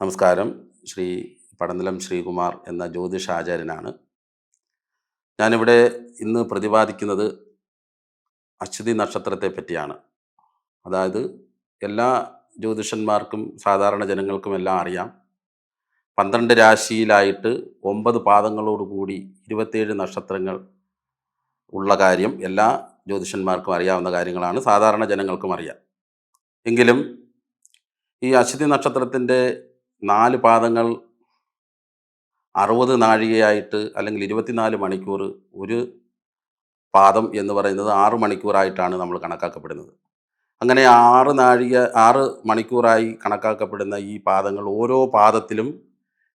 നമസ്കാരം. ശ്രീ പടനിലം ശ്രീകുമാർ എന്ന ജ്യോതിഷ ആചാര്യനാണ് ഞാനിവിടെ ഇന്ന് പ്രതിപാദിക്കുന്നത് അശ്വതി നക്ഷത്രത്തെ പറ്റിയാണ്. അതായത് എല്ലാ ജ്യോതിഷന്മാർക്കും സാധാരണ ജനങ്ങൾക്കും എല്ലാം അറിയാം. പന്ത്രണ്ട് രാശിയിലായിട്ട് ഒമ്പത് പാദങ്ങളോടുകൂടി ഇരുപത്തേഴ് നക്ഷത്രങ്ങൾ ഉള്ള കാര്യം എല്ലാ ജ്യോതിഷന്മാർക്കും അറിയാവുന്ന കാര്യങ്ങളാണ്. സാധാരണ ജനങ്ങൾക്കും അറിയാം. എങ്കിലും ഈ അശ്വതി നക്ഷത്രത്തിന്റെ നാല് പാദങ്ങൾ അറുപത് നാഴികയായിട്ട് അല്ലെങ്കിൽ ഇരുപത്തിനാല് മണിക്കൂർ ഒരു പാദം എന്ന് പറയുന്നത് ആറ് മണിക്കൂറായിട്ടാണ് നമ്മൾ കണക്കാക്കപ്പെടുന്നത്. അങ്ങനെ ആറ് നാഴിക ആറ് മണിക്കൂറായി കണക്കാക്കപ്പെടുന്ന ഈ പാദങ്ങൾ ഓരോ പാദത്തിലും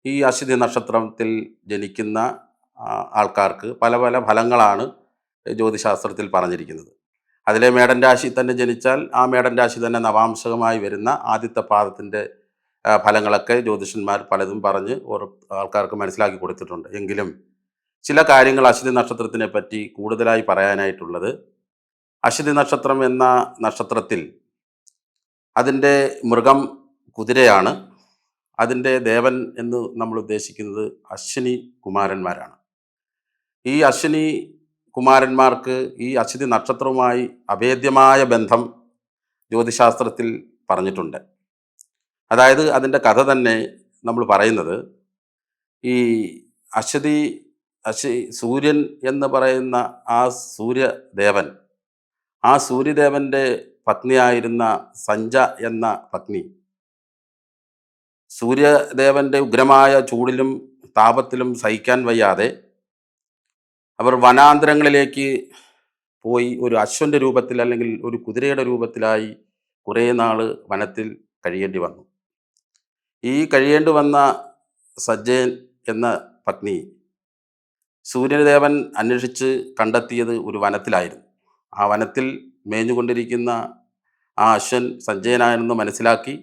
ഈ അശ്വതി നക്ഷത്രത്തിൽ ജനിക്കുന്ന ആൾക്കാർക്ക് പല പല ഫലങ്ങളാണ് ജ്യോതിശാസ്ത്രത്തിൽ പറഞ്ഞിരിക്കുന്നത്. അതിലെ മേടൻ രാശി തന്നെ ജനിച്ചാൽ ആ മേടൻ രാശി തന്നെ നവാംശകമായി വരുന്ന ആദ്യത്തെ പാദത്തിന്റെ ഫലങ്ങളൊക്കെ ജ്യോതിഷന്മാർ പലതും പറഞ്ഞ് ഓരോ ആൾക്കാർക്ക് മനസ്സിലാക്കി കൊടുത്തിട്ടുണ്ട്. എങ്കിലും ചില കാര്യങ്ങൾ അശ്വതി നക്ഷത്രത്തിനെ പറ്റി കൂടുതലായി പറയാനായിട്ടുള്ളത് അശ്വതി നക്ഷത്രം എന്ന നക്ഷത്രത്തിൽ അതിന്റെ മൃഗം കുതിരയാണ്. അതിന്റെ ദേവൻ എന്ന് നമ്മൾ ഉദ്ദേശിക്കുന്നത് അശ്വിനി കുമാരന്മാരാണ്. ഈ അശ്വിനി കുമാരന്മാർക്ക് ഈ അശ്വതി നക്ഷത്രവുമായി അഭേദ്യമായ ബന്ധം ജ്യോതിശാസ്ത്രത്തിൽ പറഞ്ഞിട്ടുണ്ട്. അതായത് അതിന്റെ കഥ തന്നെ നമ്മൾ പറയുന്നത് ഈ അശ്വതി അശ്വ സൂര്യൻ എന്ന് പറയുന്ന ആ സൂര്യദേവൻ ആ സൂര്യദേവന്റെ പത്നിയായിരുന്ന സഞ്ജ എന്ന പത്നി സൂര്യദേവന്റെ ഉഗ്രമായ ചൂടിലും താപത്തിലും സഹിക്കാൻ വയ്യാതെ അവർ വനാന്തരങ്ങളിലേക്ക് പോയി ഒരു അശ്വന്റെ രൂപത്തിൽ അല്ലെങ്കിൽ ഒരു കുതിരയുടെ രൂപത്തിലായി കുറേ നാൾ വനത്തിൽ കഴിയേണ്ടി വന്നു. ഈ കഴിയേണ്ടി വന്ന സജ്ജയൻ എന്ന പത്നി സൂര്യദേവൻ അന്വേഷിച്ച് കണ്ടെത്തിയത് ഒരു വനത്തിലായിരുന്നു. ആ വനത്തിൽ മേഞ്ഞുകൊണ്ടിരിക്കുന്ന ആ അശ്വൻ സജ്ജയനായെന്ന് മനസ്സിലാക്കി.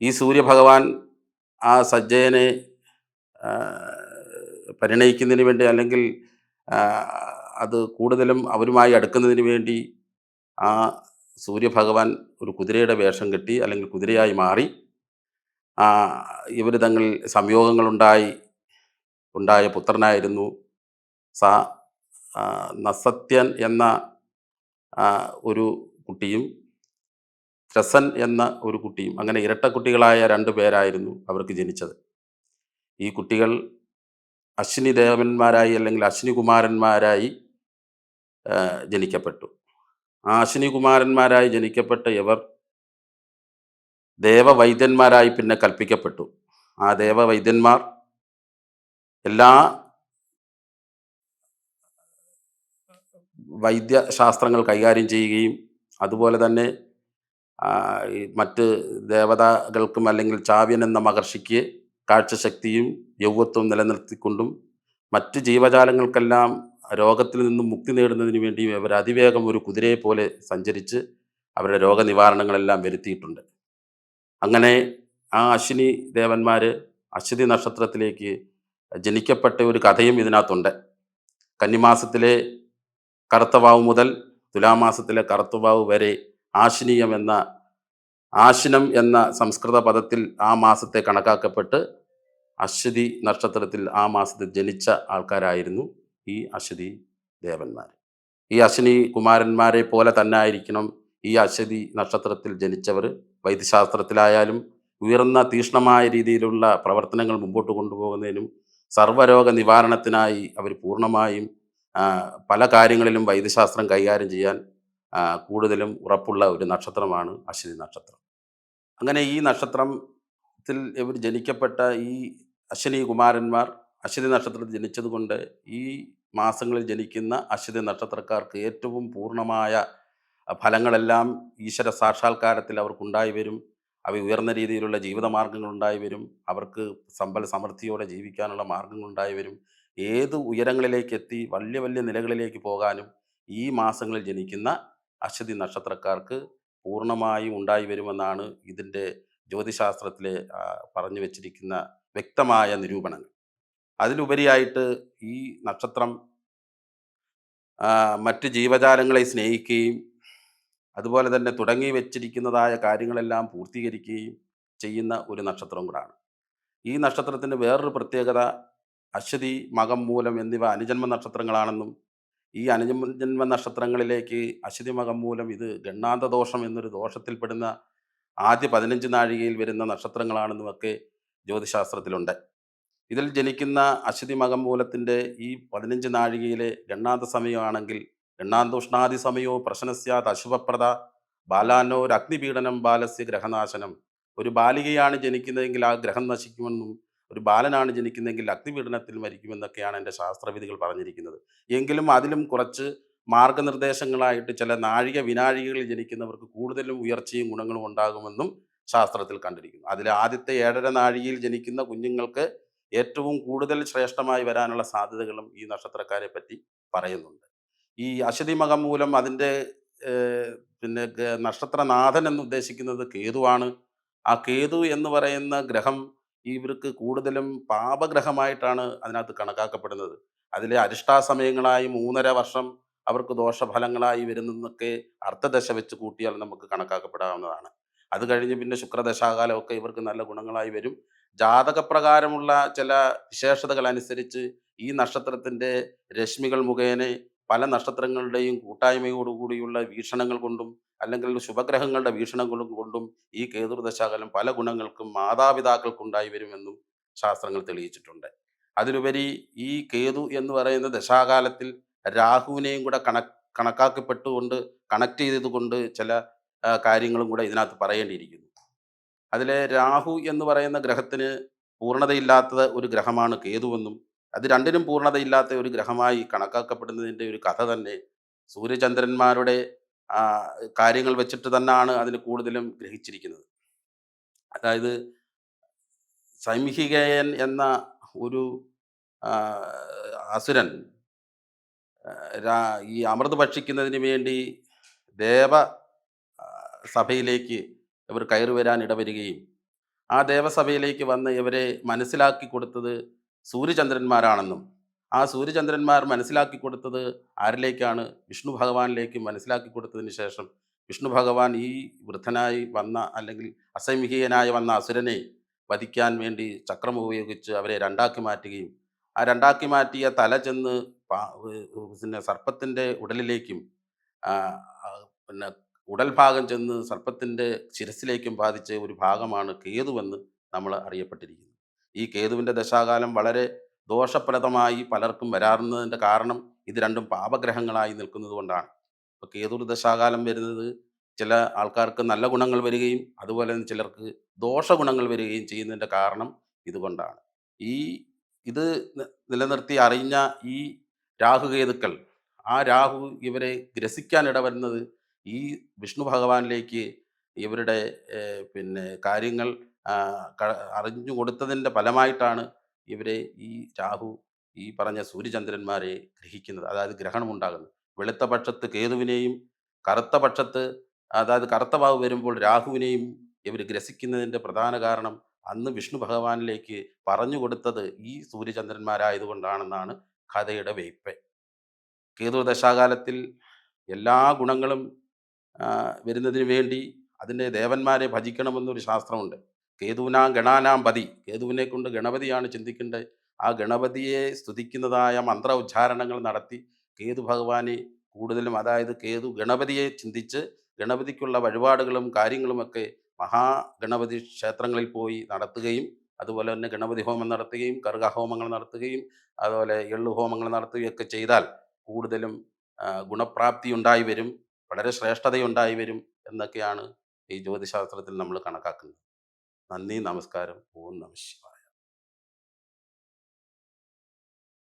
ഈ സൂര്യഭഗവാൻ ആ സജ്ജയനെ പരിണയിക്കുന്നതിന് വേണ്ടി അല്ലെങ്കിൽ അത് കൂടുതലും അവരുമായി അടുക്കുന്നതിന് വേണ്ടി ആ സൂര്യഭഗവാൻ ഒരു കുതിരയുടെ വേഷം കെട്ടി അല്ലെങ്കിൽ കുതിരയായി മാറി. ഇവർ തങ്ങൾ സംയോഗങ്ങളുണ്ടായി ഉണ്ടായ പുത്രനായിരുന്നു. സ നസത്യൻ എന്ന ഒരു കുട്ടിയും രസൻ എന്ന ഒരു കുട്ടിയും അങ്ങനെ ഇരട്ട കുട്ടികളായ രണ്ട് പേരായിരുന്നു അവർക്ക് ജനിച്ചത്. ഈ കുട്ടികൾ അശ്വിനി ദേവന്മാരായി അല്ലെങ്കിൽ അശ്വിനി കുമാരന്മാരായി ജനിക്കപ്പെട്ടു. ആ അശ്വിനി കുമാരന്മാരായി ജനിക്കപ്പെട്ട ഇവർ ദേവവൈദ്യന്മാരായി പിന്നെ കൽപ്പിക്കപ്പെട്ടു. ആ ദേവവൈദ്യന്മാർ എല്ലാ വൈദ്യശാസ്ത്രങ്ങൾ കൈകാര്യം ചെയ്യുകയും അതുപോലെ തന്നെ മറ്റ് ദേവതകൾക്കും അല്ലെങ്കിൽ ചാവ്യൻ എന്ന മഹർഷിക്ക് കാഴ്ചശക്തിയും യൗവത്വവും നിലനിർത്തിക്കൊണ്ടും മറ്റ് ജീവജാലങ്ങൾക്കെല്ലാം രോഗത്തിൽ നിന്നും മുക്തി നേടുന്നതിന് വേണ്ടിയും ഇവർ അതിവേഗം ഒരു കുതിരയെ പോലെ സഞ്ചരിച്ച് അവരുടെ രോഗനിവാരണങ്ങളെല്ലാം വരുത്തിയിട്ടുണ്ട്. അങ്ങനെ ആ അശ്വിനി ദേവന്മാർ അശ്വതി നക്ഷത്രത്തിലേക്ക് ജനിക്കപ്പെട്ട ഒരു കഥയും ഇതിനകത്തുണ്ട്. കന്നിമാസത്തിലെ കറുത്തവാവ് മുതൽ തുലാമാസത്തിലെ കറുത്തവാവ് വരെ ആശിനീയം എന്ന ആശിനം എന്ന സംസ്കൃത പദത്തിൽ ആ മാസത്തെ കണക്കാക്കപ്പെട്ട് അശ്വതി നക്ഷത്രത്തിൽ ആ മാസത്തിൽ ജനിച്ച ആൾക്കാരായിരുന്നു ഈ അശ്വതി ദേവന്മാർ ഈ അശ്വിനി കുമാരന്മാരെ പോലെ തന്നെ ആയിരിക്കണം ഈ അശ്വതി നക്ഷത്രത്തിൽ ജനിച്ചവർ വൈദ്യശാസ്ത്രത്തിലായാലും ഉയർന്ന തീക്ഷ്ണമായ രീതിയിലുള്ള പ്രവർത്തനങ്ങൾ മുമ്പോട്ട് കൊണ്ടുപോകുന്നതിനും സർവരോഗ നിവാരണത്തിനായി അവർ പൂർണമായും പല കാര്യങ്ങളിലും വൈദ്യശാസ്ത്രം കൈകാര്യം ചെയ്യാൻ കൂടുതലും ഉറപ്പുള്ള ഒരു നക്ഷത്രമാണ് അശ്വതി നക്ഷത്രം. അങ്ങനെ ഈ നക്ഷത്രത്തിൽ ഇവർ ജനിക്കപ്പെട്ട ഈ അശ്വിനി കുമാരന്മാർ അശ്വതി നക്ഷത്രത്തിൽ ജനിച്ചതുകൊണ്ട് ഈ മാസങ്ങളിൽ ജനിക്കുന്ന അശ്വതി നക്ഷത്രക്കാർക്ക് ഏറ്റവും പൂർണമായ ഫലങ്ങളെല്ലാം ഈശ്വര സാക്ഷാത്കാരത്തിൽ അവർക്കുണ്ടായി വരും. അവ ഉയർന്ന രീതിയിലുള്ള ജീവിത മാർഗങ്ങളുണ്ടായി വരും. അവർക്ക് സമ്പൽ സമൃദ്ധിയോടെ ജീവിക്കാനുള്ള മാർഗങ്ങൾ ഉണ്ടായി വരും. ഏത് ഉയരങ്ങളിലേക്ക് എത്തി വലിയ വലിയ നിലകളിലേക്ക് പോകാനും ഈ മാസങ്ങളിൽ ജനിക്കുന്ന അശ്വതി നക്ഷത്രക്കാർക്ക് പൂർണമായും ഉണ്ടായി വരുമെന്നാണ് ഇതിന്റെ ജ്യോതിശാസ്ത്രത്തിലെ പറഞ്ഞു വച്ചിരിക്കുന്ന വ്യക്തമായ നിരൂപണങ്ങൾ. അതിലുപരിയായിട്ട് ഈ നക്ഷത്രം മറ്റ് ജീവജാലങ്ങളെ സ്നേഹിക്കുകയും അതുപോലെ തന്നെ തുടങ്ങി വെച്ചിരിക്കുന്നതായ കാര്യങ്ങളെല്ലാം പൂർത്തീകരിക്കുകയും ചെയ്യുന്ന ഒരു നക്ഷത്രം കൂടാണ്. ഈ നക്ഷത്രത്തിന്റെ വേറൊരു പ്രത്യേകത അശ്വതി മകം മൂലം എന്നിവ അനുജന്മ നക്ഷത്രങ്ങളാണെന്നും ഈ അനുജന്മ നക്ഷത്രങ്ങളിലേക്ക് അശ്വതി മകം മൂലം ഇത് ഗണ്ണാന്ത ദോഷം എന്നൊരു ദോഷത്തിൽപ്പെടുന്ന ആദ്യ പതിനഞ്ച് നാഴികയിൽ വരുന്ന നക്ഷത്രങ്ങളാണെന്നുമൊക്കെ ജ്യോതിശാസ്ത്രത്തിലുണ്ട്. ഇതിൽ ജനിക്കുന്ന അശ്വതി മകം മൂലത്തിന്റെ ഈ പതിനഞ്ച് നാഴികയിലെ ഗണ്ണാന്ത സമയമാണെങ്കിൽ ഗണ്ണാന്തോഷ്ണാദി സമയോ പ്രശ്നസ്യാത് അശുഭപ്രദ. ബാലാനോ അഗ്നിപീഡനം ബാലസ്യ ഗ്രഹനാശനം. ഒരു ബാലികയാണ് ജനിക്കുന്നതെങ്കിൽ ആ ഗ്രഹം നശിക്കുമെന്നും ഒരു ബാലനാണ് ജനിക്കുന്നതെങ്കിൽ അഗ്നിപീഡനത്തിൽ മരിക്കുമെന്നൊക്കെയാണ് എന്റെ ശാസ്ത്രവിധികൾ പറഞ്ഞിരിക്കുന്നത്. എങ്കിലും അതിലും കുറച്ച് മാർഗനിർദ്ദേശങ്ങളായിട്ട് ചില നാഴിക വിനാഴികകളിൽ ജനിക്കുന്നവർക്ക് കൂടുതലും ഉയർച്ചയും ഗുണങ്ങളും ഉണ്ടാകുമെന്നും ശാസ്ത്രത്തിൽ കണ്ടിരിക്കുന്നു. അതിൽ ആദ്യത്തെ ഏഴര നാഴികയിൽ ജനിക്കുന്ന കുഞ്ഞുങ്ങൾക്ക് ഏറ്റവും കൂടുതൽ ശ്രേഷ്ഠമായി വരാനുള്ള സാധ്യതകളും ഈ നക്ഷത്രക്കാരെ പറ്റി പറയുന്നുണ്ട്. ഈ അശ്വതി മകം മൂലം അതിന്റെ പിന്നെ നക്ഷത്രനാഥൻ എന്ന് ഉദ്ദേശിക്കുന്നത് കേതുവാണ്. ആ കേതു എന്ന് പറയുന്ന ഗ്രഹം ഇവർക്ക് കൂടുതലും പാപഗ്രഹമായിട്ടാണ് അതിനകത്ത് കണക്കാക്കപ്പെടുന്നത്. അതിലെ അരിഷ്ടാസമയങ്ങളായി മൂന്നര വർഷം അവർക്ക് ദോഷഫലങ്ങളായി വരുന്നതൊക്കെ അർത്ഥദശ വെച്ച് കൂട്ടിയാൽ നമുക്ക് കണക്കാക്കപ്പെടാവുന്നതാണ്. അത് കഴിഞ്ഞ് പിന്നെ ശുക്രദശാകാലമൊക്കെ ഇവർക്ക് നല്ല ഗുണങ്ങളായി വരും. ജാതകപ്രകാരമുള്ള ചില വിശേഷതകൾ അനുസരിച്ച് ഈ നക്ഷത്രത്തിന്റെ രശ്മികൾ മുഖേന പല നക്ഷത്രങ്ങളുടെയും കൂട്ടായ്മയോടുകൂടിയുള്ള വീക്ഷണങ്ങൾ കൊണ്ടും അല്ലെങ്കിൽ ശുഭഗ്രഹങ്ങളുടെ വീക്ഷണങ്ങൾ കൊണ്ടും ഈ കേതുദശാകലം പല ഗുണങ്ങൾക്കും മാതാപിതാക്കൾക്കുണ്ടായി വരുമെന്നും ശാസ്ത്രങ്ങൾ തെളിയിച്ചിട്ടുണ്ട്. അതിലുപരി ഈ കേതു എന്ന് പറയുന്ന ദശാകാലത്തിൽ രാഹുവിനെയും കൂടെ കണ കണക്കാക്കപ്പെട്ടുകൊണ്ട് കണക്ട് ചെയ്തതുകൊണ്ട് ചില കാര്യങ്ങളും കൂടെ ഇതിനകത്ത് പറയേണ്ടിയിരിക്കുന്നു. അതിലെ രാഹു എന്ന് പറയുന്ന ഗ്രഹത്തിന് പൂർണതയില്ലാത്ത ഒരു ഗ്രഹമാണ് കേതുവെന്നും അത് രണ്ടിനും പൂർണതയില്ലാത്ത ഒരു ഗ്രഹമായി കണക്കാക്കപ്പെടുന്നതിന്റെ ഒരു കഥ തന്നെ സൂര്യചന്ദ്രന്മാരുടെ കാര്യങ്ങൾ വെച്ചിട്ട് തന്നെയാണ് അതിന് കൂടുതലും ഗ്രഹിച്ചിരിക്കുന്നത്. അതായത് സൈമിഹികയൻ എന്ന ഒരു അസുരൻ ഈ അമൃത് ഭക്ഷിക്കുന്നതിന് വേണ്ടി ദേവ സഭയിലേക്ക് ഇവർ കയറി വരാൻ ഇടവരികയും ആ ദേവസഭയിലേക്ക് വന്ന് ഇവരെ മനസ്സിലാക്കി കൊടുത്തത് സൂര്യചന്ദ്രന്മാരാണെന്നും ആ സൂര്യചന്ദ്രന്മാർ മനസ്സിലാക്കി കൊടുത്തത് ആരിലേക്കാണ്? വിഷ്ണു ഭഗവാനിലേക്ക് മനസ്സിലാക്കി കൊടുത്തതിന് ശേഷം വിഷ്ണു ഭഗവാൻ ഈ വൃദ്ധനായി വന്ന അല്ലെങ്കിൽ അസംഹികനായി വന്ന അസുരനെ വധിക്കാൻ വേണ്ടി ചക്രം ഉപയോഗിച്ച് അവരെ രണ്ടാക്കി മാറ്റുകയും ആ രണ്ടാക്കി മാറ്റിയ തല ചെന്ന് പിന്നെ സർപ്പത്തിന്റെ ഉടലിലേക്കും പിന്നെ ഉടൽ ഭാഗം ചെന്ന് സർപ്പത്തിന്റെ ശിരസിലേക്കും ബാധിച്ച ഒരു ഭാഗമാണ് കേതുവെന്ന് നമ്മൾ അറിയപ്പെട്ടിരിക്കുന്നത് ഈ കേതുവിന്റെ ദശാകാലം വളരെ ദോഷപ്രദമായി പലർക്കും വരാറുന്നതിന്റെ കാരണം ഇത് രണ്ടും പാപഗ്രഹങ്ങളായി നിൽക്കുന്നത് കൊണ്ടാണ്. ഇപ്പോൾ കേതുർ ദശാകാലം വരുന്നത് ചില ആൾക്കാർക്ക് നല്ല ഗുണങ്ങൾ വരികയും അതുപോലെ തന്നെ ചിലർക്ക് ദോഷഗുണങ്ങൾ വരികയും ചെയ്യുന്നതിന്റെ കാരണം ഇതുകൊണ്ടാണ്. ഈ ഇത് നിലനിർത്തി അറിഞ്ഞ ഈ രാഹുകേതുക്കൾ ആ രാഹു ഇവരെ ഗ്രസിക്കാൻ ഇടവരുന്നത് ഈ വിഷ്ണു ഭഗവാനിലേക്ക് ഇവരുടെ പിന്നെ കാര്യങ്ങൾ അറിഞ്ഞു കൊടുത്തതിന്റെ ഫലമായിട്ടാണ് ഇവരെ ഈ രാഹു ഈ പറഞ്ഞ സൂര്യചന്ദ്രന്മാരെ ഗ്രഹിക്കുന്നത്. അതായത് ഗ്രഹണം ഉണ്ടാകുന്നത് വെളുത്ത പക്ഷത്ത് കേതുവിനെയും കറുത്ത പക്ഷത്ത് അതായത് കറുത്ത വാവ് വരുമ്പോൾ രാഹുവിനെയും ഇവർ ഗ്രസിക്കുന്നതിന്റെ പ്രധാന കാരണം അന്ന് വിഷ്ണു ഭഗവാനിലേക്ക് പറഞ്ഞു കൊടുത്തത് ഈ സൂര്യചന്ദ്രന്മാരായതുകൊണ്ടാണെന്നാണ് കഥയുടെ വെയ്പ്പ് കേതു ദശാകാലത്തിൽ എല്ലാ ഗുണങ്ങളും വരുന്നതിന് വേണ്ടി അതിന്റെ ദേവന്മാരെ ഭജിക്കണമെന്നൊരു ശാസ്ത്രമുണ്ട്. കേതുവിനാം ഗണാനാം പതി. കേതുവിനെ കൊണ്ട് ഗണപതിയാണ് ചിന്തിക്കേണ്ടത്. ആ ഗണപതിയെ സ്തുതിക്കുന്നതായ മന്ത്ര ഉച്ചാരണങ്ങൾ നടത്തി കേതു ഭഗവാനെ കൂടുതലും അതായത് കേതു ഗണപതിയെ ചിന്തിച്ച് ഗണപതിക്കുള്ള വഴിപാടുകളും കാര്യങ്ങളുമൊക്കെ മഹാഗണപതി ക്ഷേത്രങ്ങളിൽ പോയി നടത്തുകയും അതുപോലെ തന്നെ ഗണപതി ഹോമം നടത്തുകയും കർഗഹോമങ്ങൾ നടത്തുകയും അതുപോലെ എള്ളു ഹോമങ്ങൾ നടത്തുകയൊക്കെ ചെയ്താൽ കൂടുതലും ഗുണപ്രാപ്തി ഉണ്ടായി വരും വളരെ ശ്രേഷ്ഠതയുണ്ടായി വരും എന്നൊക്കെയാണ് ഈ ജ്യോതിശാസ്ത്രത്തിൽ നമ്മൾ കണക്കാക്കുന്നത്. നന്ദി നമസ്കാരം. ഓം നമ